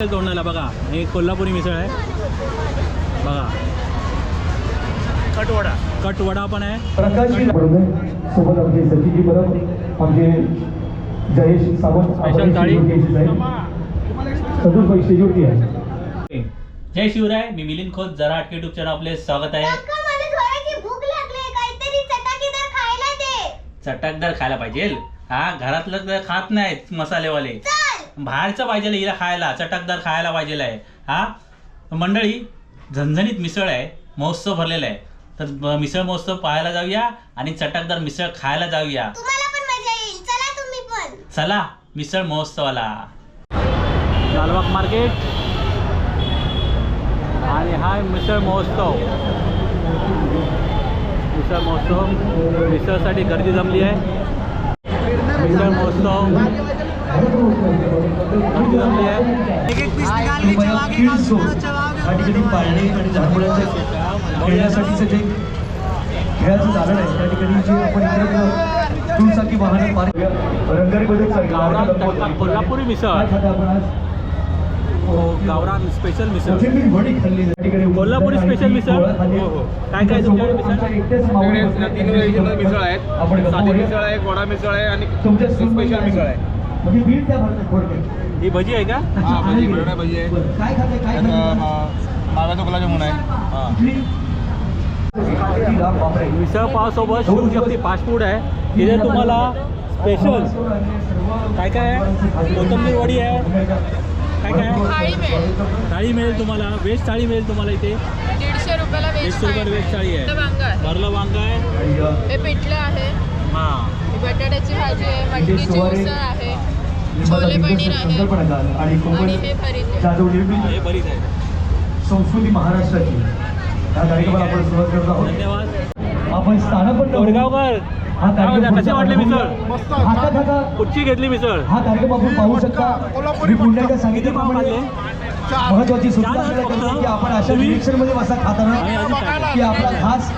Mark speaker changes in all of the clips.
Speaker 1: तोंडाला बघा. हे कोल्हापुरी मिसळ आहे. बघा. कटवडा. कटवडा पण आहे.
Speaker 2: प्रकाशजी बरोबर सोबत आमचे सचिनजी परब आमचे जयेश सावंत
Speaker 1: स्पेशल थाळी.
Speaker 2: सदूर पैसे जोडी आहे.
Speaker 1: जय शिवराय मी मिलिंद खोत जरा युट्यूब चॅनल आपले स्वागत आहे.
Speaker 3: काका मला थोड्याची भूक लागली काहीतरी चटाकीदार खायला दे.
Speaker 1: चटकदार खायला पाहिजे. हा घरातलं तर खात नाहीत मसालेवाले. बाहेरचं पाहिजे हिला खायला चटकदार खायला पाहिजे आहे. हा? मंडळी झणझणीत मिसळ आहे महोत्सव भरलेला आहे. तर मिसळ महोत्सव पाहायला जाऊया आणि चटकदार मिसळ खायला जाऊया.
Speaker 3: तुम्हाला पण मजा येईल. चला तुम्ही पण.
Speaker 1: चला मिसळ महोत्सवाला. लालबाग मार्केट. आणि हा मिसळ महोत्सव. मिसळ महोत्सव मिसळसाठी गर्दी जमली आहे. मिसळ महोत्सव.
Speaker 2: पाळणे आणि झाडमुळ्यांच्या खेळण्यासाठीचं जे खेळाचं दालन आहे त्या ठिकाणी जे आपण इतर दुचाकी वाहनं पार रंगारीमध्ये चालली.
Speaker 1: गावरान तडका कोल्हापुरी मिसळ.
Speaker 2: काय खातं आपण आज?
Speaker 1: हो गावरान स्पेशल मिसळ
Speaker 2: वडी
Speaker 1: कोल्हापुरी स्पेशल मिसळ? हो, हो. काय काय तुमच्याकडे.
Speaker 4: तीन मिसळ आहेत. साधी. मिसळ आहे गोडा मिसळ आहे आणि स्पेशल मिसळ आहे.
Speaker 2: म्हणजे
Speaker 1: ही भजी आहे का?
Speaker 4: हा भजी भजी आहे. माव्याचा गुलाबजामुन आहे. हा.
Speaker 1: मिसळ पावसोबत शिवशक्ती फास्ट फूड आहे. इथे तुम्हाला स्पेशल काय काय आहे? कोथिंबीर वडी आहे. काय काय?
Speaker 5: थाळी मिळेल.
Speaker 1: थाळी मिळेल तुम्हाला. व्हेज थाळी मिळेल तुम्हाला इथे.
Speaker 5: दीडशे रुपयाला व्हेज
Speaker 1: दीडशे रुपये व्हेज थाळी आहे.
Speaker 5: वांग आहे.
Speaker 1: भरलं वांग आहे?
Speaker 5: हे पिठलं आहे.
Speaker 1: हां.
Speaker 5: ही बटाट्याची भाजी आहे. मटकीची. उसळ आहे. छोले पनीर?
Speaker 2: आणि
Speaker 5: आणि
Speaker 2: कोकण
Speaker 5: भरीत आहे.
Speaker 2: जाधव
Speaker 1: हे
Speaker 2: निर्मित
Speaker 1: बरीच आहे.
Speaker 2: संस्कृती महाराष्ट्राची. या कार्यक्रमाला आपण सुरुवात करत आहोत.
Speaker 1: धन्यवाद.
Speaker 2: आपण स्थानपन्न होऊ. हा
Speaker 1: कसे वाटले मिसळ? कुठची घेतली मिसळ?
Speaker 2: हा कार्यक्रम आपण पाहू शकता. मी सांगितल्याप्रमाणे महत्वाची सूचना की आपण अशा निरीक्षणमध्ये खाताना? की आपला खास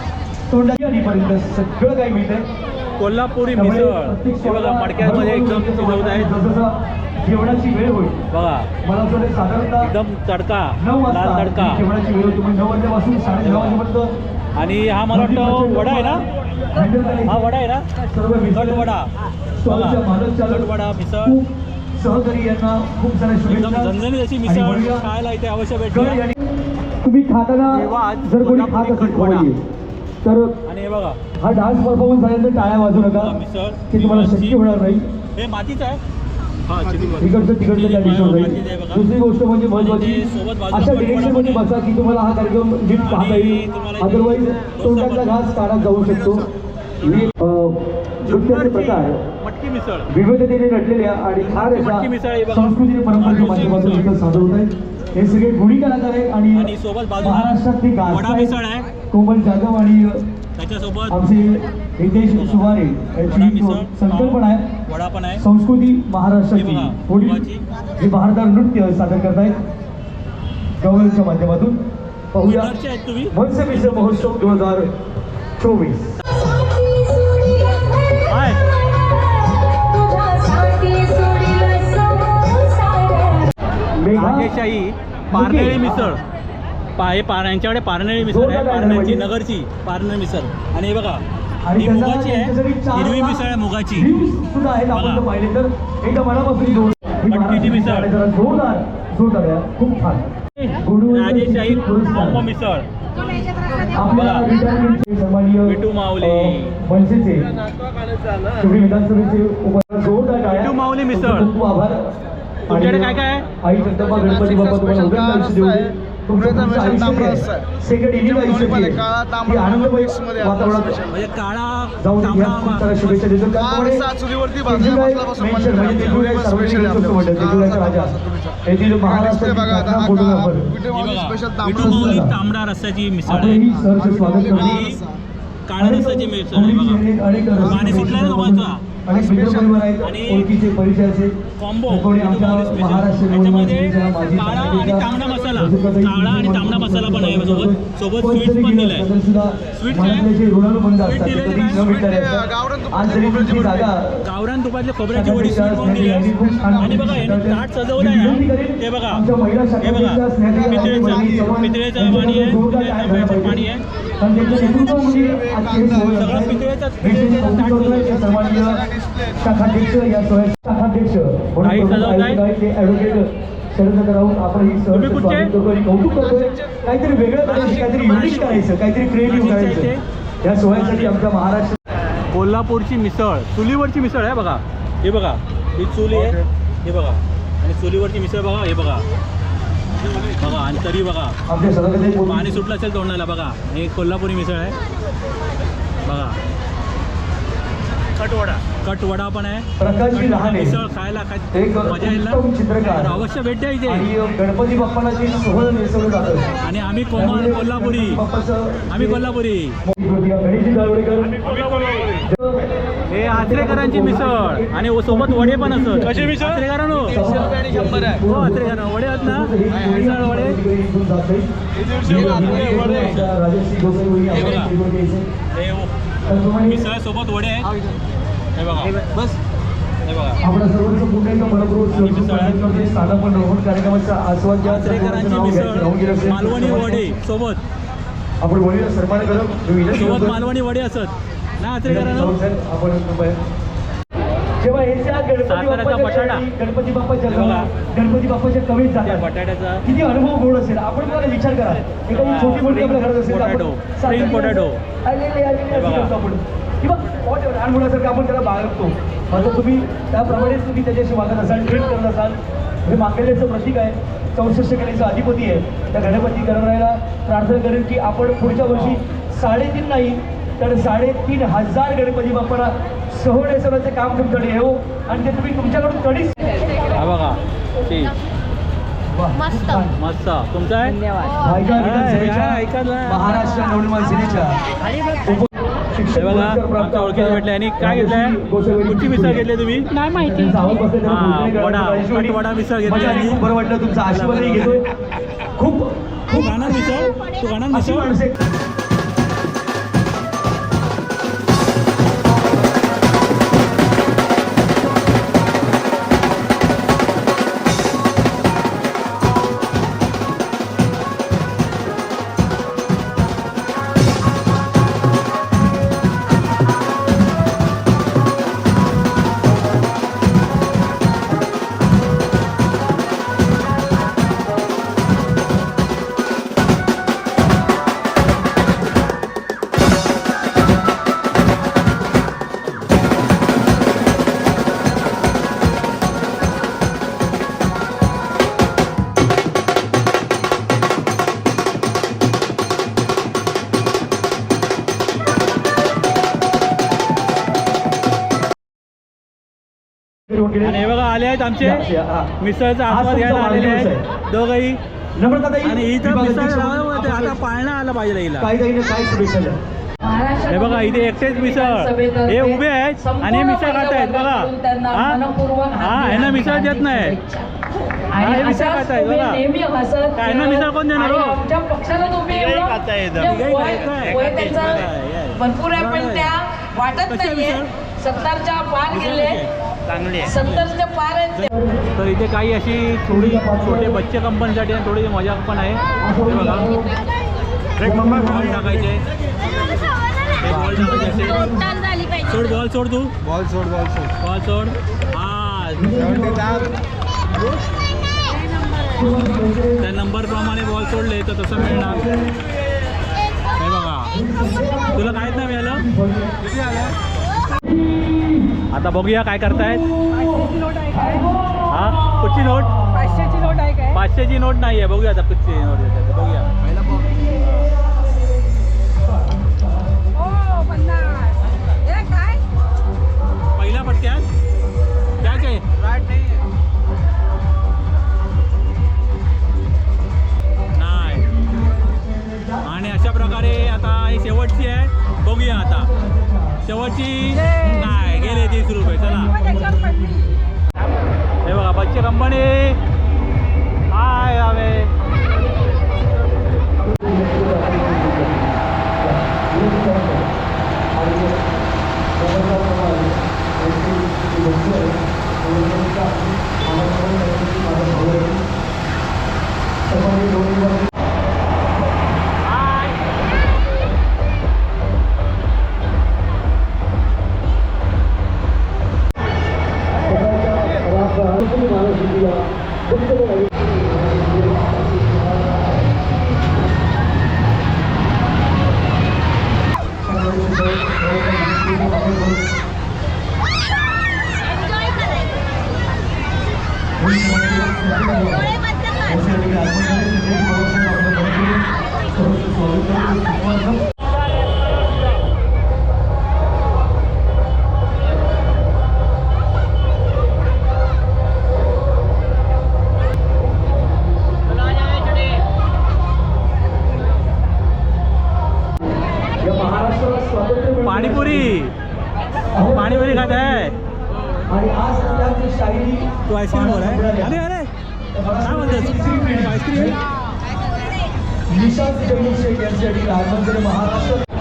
Speaker 2: तोंडाची सगळं काही मिळतंय.
Speaker 1: कोल्हापुरी मिसळ. हे मडक्यामध्ये एकदम शिजवत
Speaker 2: जसं जेवणाची वेळ होईल.
Speaker 1: बघा.
Speaker 2: मला साधारणतः
Speaker 1: एकदम तडका.
Speaker 2: नऊ
Speaker 1: लाल
Speaker 2: वाजता
Speaker 1: तडका.
Speaker 2: जेवणाची वेळ तुम्ही नऊ वाजल्यापासून साडे नऊ वाजेपर्यंत
Speaker 1: आणि हा मला वाटतं वडा आहे ना. हा वडा आहे ना?
Speaker 2: सर्व मिसळ.
Speaker 1: कट वडा कट वडा मिसळ.
Speaker 2: खूप सहकारी यांना खूप साऱ्या
Speaker 1: एकदम
Speaker 2: शुभेच्छा.
Speaker 1: झणझणीत अशी
Speaker 2: आणि
Speaker 1: मिसळ खायला इथे अवश्य भेटते
Speaker 2: यांनी- तुम्ही खाताना जर कोणी खात असेल तर
Speaker 1: आणि हे बघा.
Speaker 2: हा डान्स परफॉर्मन्स झाल्यानंतर टाळ्या वाजू नका.
Speaker 1: मिसळ
Speaker 2: ते तुम्हाला. शक्य होणार नाही.
Speaker 1: हे मातीच आहे. हा.
Speaker 2: तिकडचं तिकडचं त्या. दुसरी गोष्ट म्हणजे महत्वाची अशा. बसा की तुम्हाला हा कार्यक्रम नीट पाहता येईल. अदरवाईज तोंडातला घास काढत जाऊ शकतो. नृत्याचे प्रकार
Speaker 1: मटकी मिसळ.
Speaker 2: विविधतेने नटलेल्या आणि फार अशा. संस्कृती परंपरेच्या माध्यमातून. इथं सादर होत आहेत. हे सगळे गुणी कलाकार आहेत
Speaker 1: आणि सोबत
Speaker 2: महाराष्ट्रातली गाजत
Speaker 1: मिसळ आहे.
Speaker 2: कोमल जाधव आणि अं,
Speaker 1: त्याच्यासोबत
Speaker 2: आमचे हितेश सुवारे
Speaker 1: वडा
Speaker 2: यांची
Speaker 1: मिसळ
Speaker 2: संकल्पना आहे.
Speaker 1: वडा पण आहे.
Speaker 2: संस्कृती महाराष्ट्राची. हे नृत्य सादर करतायत. माध्यमातून पाहूया. मिश्र महोत्सव दोन हजार चोवीस.
Speaker 1: राजेशाही पारनेळी मिसळ. पा हे पार यांच्याकडे पारनेळी मिसळ आहे पारनेरची नगरची पारनेर मिसळ. आणि हे बघा ही मुगाची आहे हिरवी मिसळ आहे मुगाची. मटकीची मिसळ. राजेशाही मिसळ. विठू माऊली.
Speaker 2: मनसेचे विधानसभेचे.
Speaker 1: विठू माऊली मिसळ. तुमच्याकडे काय काय?
Speaker 2: आई गणपती बाप्पा तुम्हाला
Speaker 4: काळा तांबडा.
Speaker 1: म्हणजे काळा
Speaker 4: काळा चुलीवरती काळा तांबडा
Speaker 1: रस्साची मिसळ आहे. काळ्या रस्साची मिसळ आहे बघा. पाणी सुटलंय ना
Speaker 2: अनेक मित्रपरिवार आहेत
Speaker 1: आणि
Speaker 2: ओळखीचे परिचयाचे
Speaker 1: कॉम्बो
Speaker 2: आमच्या. महाराष्ट्र
Speaker 1: त्याच्यामध्ये काळा आणि
Speaker 2: संघटनेच्या
Speaker 1: तांबडा मसाला. काळा आणि तांबडा मसाला पण आहे सोबत सोबत स्वीट पण दिलाय? स्वीट काय? स्वीट दिलेलं काय?
Speaker 2: आज जरी तुमची जागा.
Speaker 1: गावरान तुपातले खोबऱ्याची वडी स्वीट पण दिली आहे. आणि बघा ताट सजवलं आहे. ना ते बघा. हे बघा. पितळेचं पितळेचं पाणी आहे. पाणी आहे. सगळं पितळेचं पितळेचं ताट सजवलं आहे.
Speaker 2: शाखाध्यक्ष या सोहळ्याचे शाखाध्यक्ष म्हणून
Speaker 1: काही सजवत आहे?
Speaker 2: काय ते ॲडव्होकेट शरद राऊत. आपण ही सहर्ष
Speaker 1: तुम्ही कुठचे?
Speaker 2: स्वागत करतो आणि कौतुक करतोय. काहीतरी वेगळं करायचं काहीतरी युनिक करायचं काहीतरी क्रिएटिव्ह
Speaker 1: नाशिकच्या
Speaker 2: करायचं या सोहळ्यासाठी आमच्या महाराष्ट्र
Speaker 1: कोल्हापूरची मिसळ. चुलीवरची मिसळ आहे बघा. हे बघा. ही चुली आहे. हे बघा. आणि चुलीवरची मिसळ बघा हे बघा. बघा आणि तरी बघा. पाणी सुटलं असेल तोंडाला बघा. हे कोल्हापुरी मिसळ आहे. बघा. कटवडा कटवडा पण आहे. मिसळ खायला काय
Speaker 2: एक
Speaker 1: मजा येईल अवश्य भेट द्या इथे
Speaker 2: आणि गणपती बाप्पाला जे सोहळं नेसवलं जातं
Speaker 1: आणि आम्ही कोमल कोल्हापुरी. आम्ही कोल्हापुरी. हे आचरेकरांची मिसळ. आणि सोबत वडे पण असत कशी मिसळ? आचरेकरांनो. हो वडे आहेत ना? मिसळ. वडे. हे. हे मिसळ सोबत वडे आहेत. हे बघा. बस. हे बघा.
Speaker 2: आपल्या सर्वांचं मनपूर्वक रोहन कार्यक्रमाचा आस्वाद
Speaker 1: मिसळ. मालवणी वडे सोबत.
Speaker 2: आपण वडील सन्मान करत मी विनंती
Speaker 1: सोबत. मालवणी वडे असत. ना आचरेकरांनो
Speaker 2: आपण जेव्हा ज्या गणपती बाप्पाच्या गणपती बाप्पाच्या
Speaker 1: बघा.
Speaker 2: गणपती बाप्पाच्या कवीत
Speaker 1: त्या
Speaker 2: जातात
Speaker 1: बटाट्याचा.
Speaker 2: किती अनुभव गोड असेल. आपण मला विचार करा. एखादी छोटी मोठी आपल्या घरात असेल
Speaker 1: Spring potato.
Speaker 2: आलेले आपण. किंवा लहान मुलासारखं आपण त्याला बाळगतो. मात्र तुम्ही त्याप्रमाणेच तुम्ही त्याच्याशी मागत असाल ट्रीट करत असाल. हे मागलेल्याचं प्रतीक आहे. चौसष्ट कलेचा अधिपती आहे. त्या गणपती गणरायाला प्रार्थना करेन की आपण पुढच्या वर्षी साडेतीन नाही तर साडेतीन हजार गणपती बाप्पाला सहळ नेसवण्याचं काम तुमच्याकडे येऊ आणि ते तुम्ही तुमच्याकडून कधीच
Speaker 1: हा बघा.
Speaker 3: मस्त.
Speaker 1: मस्त. तुमचं आहे?
Speaker 2: ऐका
Speaker 1: हा.
Speaker 2: महाराष्ट्र नवनिर्माण सेनेच्या.
Speaker 1: हे बघा आमच्या ओळखीचे भेटले. आणि काय घेतलंय? कुठची मिसळ घेतली तुम्ही?
Speaker 5: नाही माहिती.
Speaker 1: हा, वडा.
Speaker 2: आणि
Speaker 1: कटवडा मिसळ घेतली आणि-
Speaker 2: खूप बरं वाटलं तुमचा आशीर्वादही घेतोय. खूप
Speaker 1: तू गाणार मिसळ. तू गाणार मिसळ. आहेत आमचे. मिसळचा
Speaker 2: आज
Speaker 1: आस्वाद घ्यायला आलेले आहेत दोघंही. आणि इथं मिसळ. आता पाळणा आला पाहिजे हिला हे बघा इथे एकटेच मिसळ. हे उभे आहेत आणि हे मिसळ खात आहेत. बघा. हा? हा ह्यांना मिसळ देत नाही. हा, मिसळ खात आहेत. बघा. मिसळ कोण देणार हो?
Speaker 6: भरपूर आहे पण त्या वाटत नाहीये? सत्तरच्या पार गेले
Speaker 1: चांगली
Speaker 6: सत्तरच्या पार आहेत ते.
Speaker 1: तर इथे काही अशी थोडी छोटे बच्चे कंपनीसाठी आणि थोडी मजा पण आहे. हे बघा. बॉल टाकायचे हे बॉल टाकायचे. असे
Speaker 3: टोटल झाली पाहिजे.
Speaker 1: सोड बॉल सोड तू.
Speaker 4: बॉल सोड बॉल सोड.
Speaker 1: बॉल सोड. हा. त्या नंबर प्रमाणे बॉल सोडले तर तसं मिळणार. हे बघा. तुला काहीच नाही मिळालं? आता बघूया काय करतायत. हा? कुठची नोट?
Speaker 5: पाचशेची नोट आहे काय?
Speaker 1: पाचशेची नोट नाही आहे बघूया आता कुठची नोट येते ते. बघूया.
Speaker 5: काय?
Speaker 1: नाही आणि अशा प्रकारे आता ही शेवटची आहे. बघूया आता. शेवटची नाही. गेले तीस रुपये चला. हे बघा बच्चे कंपनी हाय हवे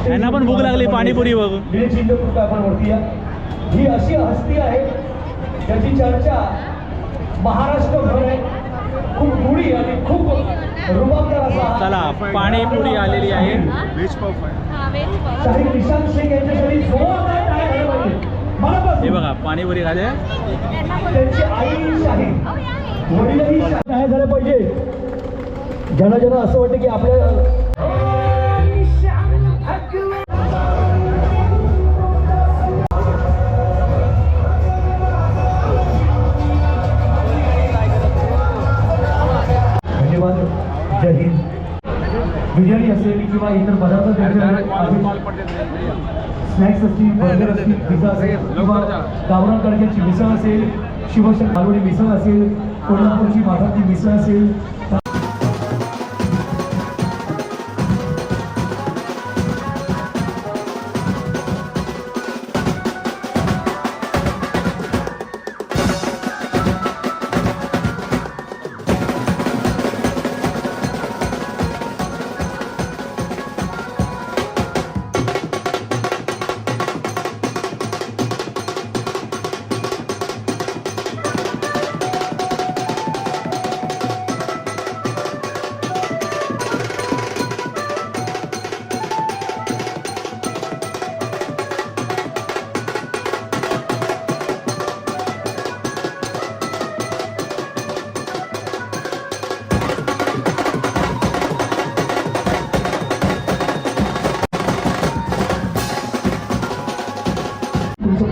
Speaker 1: यांना पण भूक लागली पाणीपुरी बघ.
Speaker 2: निळे चिंत कृपया आपण वरती या ही अशी हस्ती आहे ज्याची चर्चा महाराष्ट्रभर आहे. खूप गुढी आणि खूप हा
Speaker 1: चला पाणीपुरी आलेली आहे. हे बघा पाणीपुरी
Speaker 2: त्यांची वडीलही शाहीर आहे झालं पाहिजे? ज्यांना ज्यांना असं वाटतं की आपल्या धन्यवाद. जय हिंद. बिर्याणी असेल किंवा इतर पदार्थ स्नॅक्स असतील बर्गर असतील पिझ्झा असेल किंवा गावरान तडक्याची मिसळ असेल मालवणी मिसळ असेल कोल्हापूरची माठाची मिसळ असेल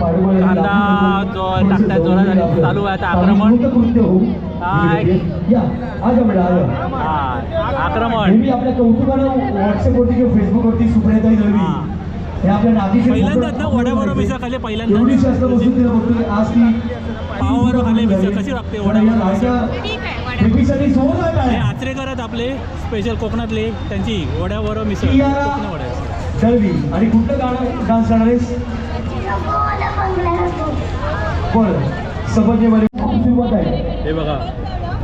Speaker 1: कांदा जो टाकताय जोरात आणि चालू आहे आता आक्रमण. आक्रमण
Speaker 2: फेसबुकवरती सुप्रियाताई दळवी
Speaker 1: पहिल्यांदाच ना वड्याबरोबर मिसळ
Speaker 2: तिला बघतोय आज ती
Speaker 1: पावाबरोबर मिसळ. कशी लागते वड्याबरोबर हे. आचरेकर आहेत आपले स्पेशल कोकणातले त्यांची वड्याबरोबर मिसळ
Speaker 2: या.
Speaker 1: कोकणी वड्या
Speaker 2: आणि कुठलं गाणं डान्स करणार बरं सबंधीमध्ये खूप सुरुवात आहे
Speaker 1: हे बघा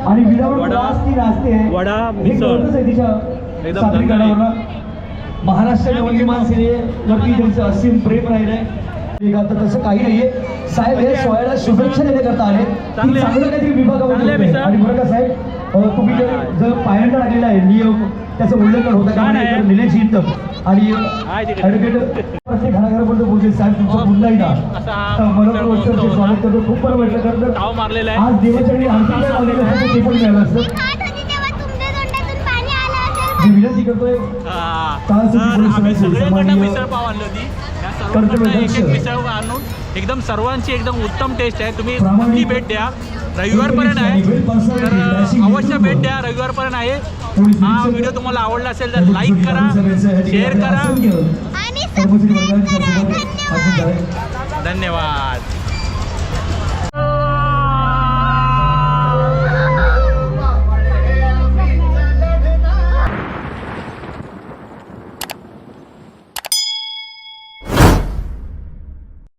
Speaker 2: आणि त्रास ती नाचते आहे.
Speaker 1: वडा, मिसळ. एकदम.
Speaker 2: महाराष्ट्र नवनिर्माण सेनेवरती त्यांचं असीम प्रेम राहिलंय आता तसं काही नाहीये साहेब हे सोहळ्याला शुभेच्छा देण्याकरता आले की
Speaker 1: चांगले-
Speaker 2: काहीतरी विभागामध्ये. आणि बरं का साहेब तुम्ही जर पायंडा लागलेला आहे नियम त्याचं उल्लंघन होतं
Speaker 1: आहे.
Speaker 2: तर निलेश आणि प्रत्येक घराघरापर्यंत पोहोचेल साहेब तुमचं पुन्हा एकदा
Speaker 1: हा
Speaker 2: मनपूर्वक. स्वागत करतो. खूप बरं वाटलं कारण आज देवाचरणी आणखी काय लावलेलं असतं ते पण मिळालं असतं.
Speaker 3: खात होती तेव्हा तुमच्या तोंडातून पाणी आलं
Speaker 2: मी
Speaker 3: असेल
Speaker 2: विनंती करतोय.
Speaker 1: हा. एकदम सर्वांची एकदम उत्तम टेस्ट आहे. तुम्ही भेट द्या. रविवारपर्यंत आहे. तर अवश्य भेट द्या रविवारपर्यंत आहे. हा व्हिडिओ तुम्हाला आवडला असेल तर लाईक करा शेअर करा. धन्यवाद.